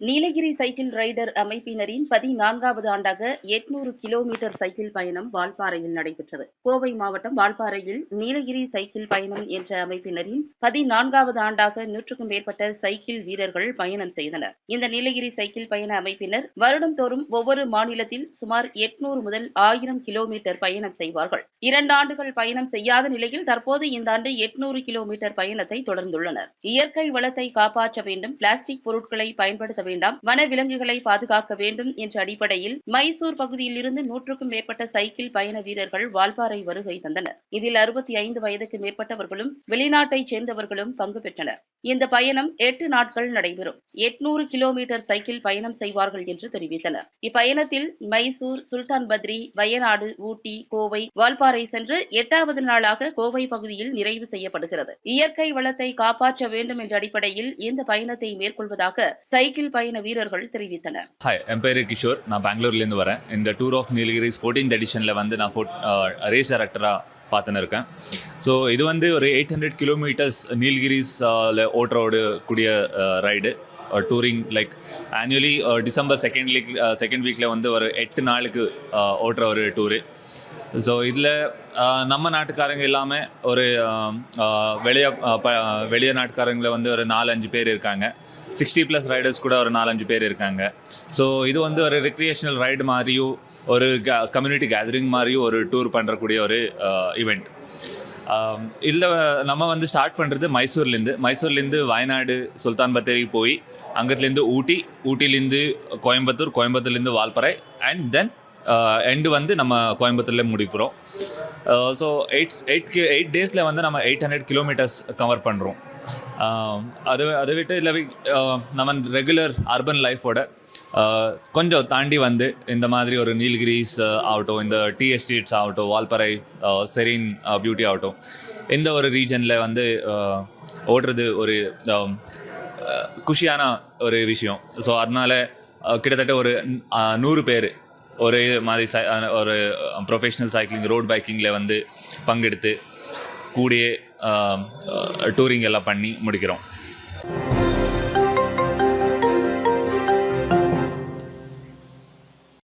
Nilgiri cycle rider அமைப்பினரின் பதினான்காவது ஆண்டாக எட்நூறு கிலோமீட்டர் சைக்கிள் பயணம் வால்பாறையில் நடைபெற்றது. கோவை மாவட்டம் வால்பாறையில் நீலகிரி சைக்கிள் பயணம் என்ற அமைப்பினரின் பதினான்காவது ஆண்டாக நூற்றுக்கும் மேற்பட்ட சைக்கிள் வீரர்கள் பயணம் செய்தனர். இந்த நீலகிரி சைக்கிள் பயண அமைப்பினர் வருடந்தோறும் ஒவ்வொரு மாநிலத்தில் சுமார் எட்நூறு முதல் ஆயிரம் கிலோமீட்டர் பயணம் செய்வார்கள். இரண்டு ஆண்டுகள் பயணம் செய்யாத நிலையில் தற்போது இந்த ஆண்டு எட்நூறு கிலோமீட்டர் பயணத்தை தொடர்ந்துள்ளனர். இயற்கை வளத்தை காப்பாற்ற வேண்டும் பிளாஸ்டிக் பொருட்களை பயன்படுத்த வேண்டாம். வன விலங்குகளை பாதுகாக்க வேண்டும் என்ற அடிப்படையில் மைசூர் பகுதியிலிருந்து நூற்றுக்கும் மேற்பட்ட சைக்கிள் பயண வீரர்கள் வால்பாறை வருகை தந்தனர். இதில் அறுபத்தி ஐந்து வயதுக்கு மேற்பட்டவர்களும் வெளிநாட்டைச் சேர்ந்தவர்களும் பங்கு பெற்றனர். இந்த பயணம் எட்டு நாட்கள் நடைபெறும். எட்நூறு கிலோமீட்டர் சைக்கிள் பயணம் செய்வார்கள் என்று தெரிவித்தனர். இப்பயணத்தில் மைசூர் சுல்தான் பத்ரி வயநாடு ஊட்டி கோவை வால்பாறை சென்று எட்டாவது நாளாக கோவை பகுதியில் நிறைவு செய்யப்படுகிறது. இயற்கை வளத்தை காப்பாற்ற வேண்டும் என்ற அடிப்படையில் இந்த பயணத்தை மேற்கொள்வதாக சைக்கிள் பயண வீரர்கள் தெரிவித்தனர். ஹாய் என் பேர் கிஷோர். நான் பெங்களூர்லேருந்து வரேன். இந்த டூர் ஆஃப் நீலகிரிஸ் ஃபோர்டீன்த் எடிஷனில் வந்து நான் ஃபோட் ரேஸ் டேரக்டராக பார்த்துன்னு இருக்கேன். ஸோ இது வந்து ஒரு எயிட் ஹண்ட்ரட் கிலோமீட்டர்ஸ் நீலகிரிஸில் ஓட்டுறோடு கூடிய ride touring like annually December second second வீக்கில் வந்து ஒரு எட்டு நாளுக்கு ஓட்டுற ஒரு டூரு ஸோ இதில் நம்ம நாட்டுக்காரங்க இல்லாமல் ஒரு வெளிய ப வெளிய நாட்டுக்காரங்கள வந்து ஒரு நாலஞ்சு பேர் இருக்காங்க. சிக்ஸ்டி ப்ளஸ் ரைடர்ஸ் கூட ஒரு நாலஞ்சு பேர் இருக்காங்க. ஸோ இது வந்து ஒரு ரெக்ரியேஷனல் ரைடு மாதிரியும் ஒரு கம்யூனிட்டி கேதரிங் மாதிரியும் ஒரு டூர் பண்ணுறக்கூடிய ஒரு ஈவெண்ட் இதில் நம்ம வந்து ஸ்டார்ட் பண்ணுறது மைசூர்லேருந்து. மைசூர்லேருந்து வயநாடு சுல்தான் பத்தேரி போய் அங்கத்துலேருந்து ஊட்டி ஊட்டிலேருந்து கோயம்புத்தூர் கோயம்புத்தூர்லேருந்து வால்பறை அண்ட் தென் எண்டு வந்து நம்ம கோயம்புத்தூரில் முடிக்கிறோம் ஸோ எயிட் எயிட் கி எயிட் டேஸில் வந்து நம்ம எயிட் ஹண்ட்ரட் கிலோமீட்டர்ஸ் கவர் பண்ணுறோம் அது அதை விட்டு இல்லை நம்ம ரெகுலர் அர்பன் லைஃபோட கொஞ்சம் தாண்டி வந்து இந்த மாதிரி ஒரு நீல்கிரிஸ் ஆகட்டும் இந்த டீ எஸ்டேட்ஸ் ஆகட்டும் வால்பறை செரீன் பியூட்டி ஆகட்டும் இந்த ஒரு ரீஜனில் வந்து ஓடுறது ஒரு குஷியான ஒரு விஷயம். ஸோ அதனால கிட்டத்தட்ட ஒரு நூறு பேர் ஒரே மாதிரி சை ஒரு ப்ரொஃபஷ்னல் சைக்கிளிங் ரோட் பைக்கிங்கில் வந்து பங்கெடுத்து கூடிய டூரிங் எல்லாம் பண்ணி முடிக்கிறோம்.